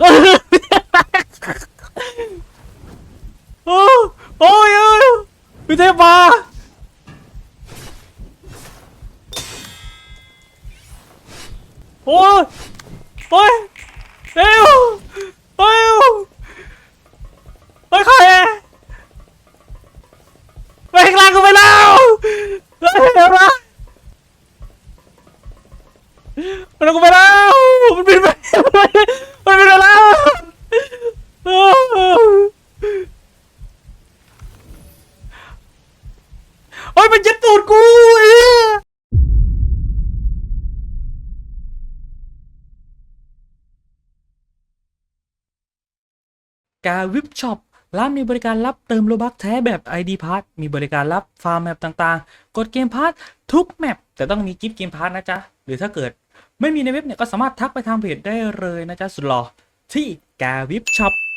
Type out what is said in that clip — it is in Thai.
โอ้โอ้ยโอ้ยพี่เทพมาโอ้ยโอ้ยเร็วเร็วเฮ้ยใครไปข้างล่างกูไปแล้วเฮ้ยเดี๋ยวนะมันกูไปแล้วมันบินไปมันบินไปแล้วโอ้โอ้ยมันยึด ตูดกูไอ้เหี้ยกาวิบช็อปร้านมีบริการรับเติมโลบักแท้แบบ ID p a s s มีบริการรับฟาร์มแมปต่างๆ กดเกมพาร์ททุกแมปแต่ต้องมีกิฟต์เกมพาร์ทนะจ๊ะ หรือถ้าเกิดไม่มีในเว็บเนี่ยก็สามารถทักไปทางเพจได้เลยนะจ๊ะ สุดหล่อที่กาวิบช็อป